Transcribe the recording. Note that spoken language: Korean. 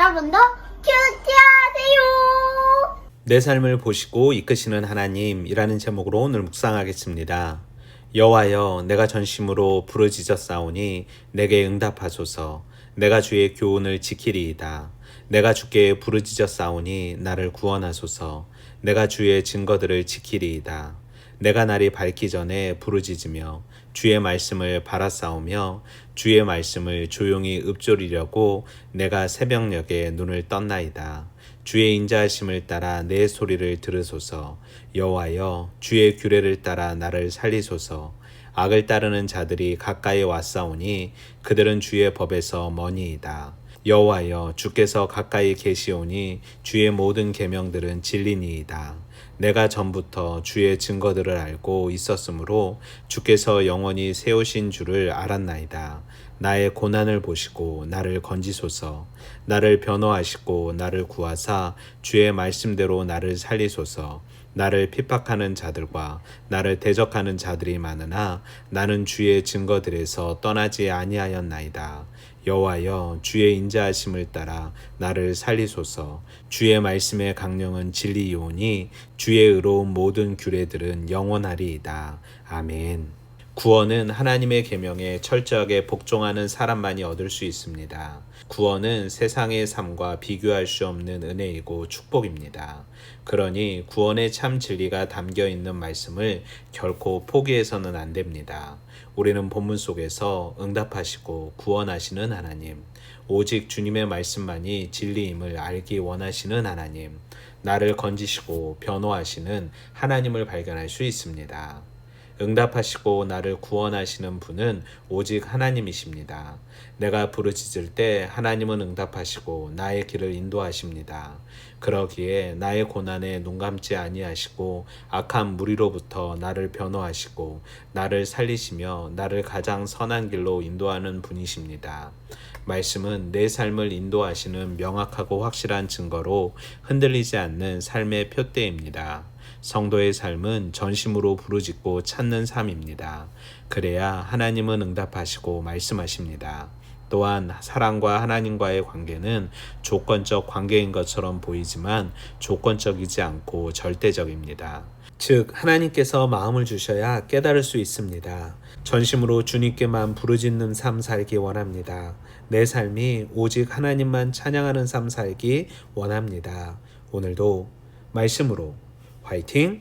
여러분도 큐티하세요. 내 삶을 보시고 이끄시는 하나님이라는 제목으로 오늘 묵상하겠습니다. 여호와여 내가 전심으로 부르짖었사오니 내게 응답하소서 내가 주의 교훈을 지키리이다. 내가 주께 부르짖었사오니 나를 구원하소서 내가 주의 증거들을 지키리이다. 내가 날이 밝기 전에 부르짖으며 주의 말씀을 바라싸우며 주의 말씀을 조용히 읊조리려고 내가 새벽녘에 눈을 떴나이다. 주의 인자하심을 따라 내 소리를 들으소서. 여호와여 주의 규례를 따라 나를 살리소서. 악을 따르는 자들이 가까이 왔사오니 그들은 주의 법에서 머니이다 여호와여 주께서 가까이 계시오니 주의 모든 계명들은 진리니이다 내가 전부터 주의 증거들을 알고 있었으므로 주께서 영원히 세우신 줄을 알았나이다. 나의 고난을 보시고 나를 건지소서. 나를 변호하시고 나를 구하사 주의 말씀대로 나를 살리소서. 나를 핍박하는 자들과 나를 대적하는 자들이 많으나 나는 주의 증거들에서 떠나지 아니하였나이다. 여호와여 주의 인자하심을 따라 나를 살리소서. 주의 말씀의 강령은 진리이오니 주의 의로운 모든 규례들은 영원하리이다. 아멘 구원은 하나님의 계명에 철저하게 복종하는 사람만이 얻을 수 있습니다. 구원은 세상의 삶과 비교할 수 없는 은혜이고 축복입니다. 그러니 구원의 참 진리가 담겨 있는 말씀을 결코 포기해서는 안 됩니다. 우리는 본문 속에서 응답하시고 구원하시는 하나님, 오직 주님의 말씀만이 진리임을 알기 원하시는 하나님, 나를 건지시고 변호하시는 하나님을 발견할 수 있습니다. 응답하시고 나를 구원하시는 분은 오직 하나님이십니다. 내가 부르짖을 때 하나님은 응답하시고 나의 길을 인도하십니다. 그러기에 나의 고난에 눈 감지 아니하시고 악한 무리로부터 나를 변호하시고 나를 살리시며 나를 가장 선한 길로 인도하는 분이십니다. 말씀은 내 삶을 인도하시는 명확하고 확실한 증거로 흔들리지 않는 삶의 표대입니다. 성도의 삶은 전심으로 부르짖고 찾는 삶입니다. 그래야 하나님은 응답하시고 말씀하십니다. 또한 사랑과 하나님과의 관계는 조건적 관계인 것처럼 보이지만 조건적이지 않고 절대적입니다. 즉, 하나님께서 마음을 주셔야 깨달을 수 있습니다. 전심으로 주님께만 부르짖는 삶 살기 원합니다. 내 삶이 오직 하나님만 찬양하는 삶 살기 원합니다. 오늘도 말씀으로 还听。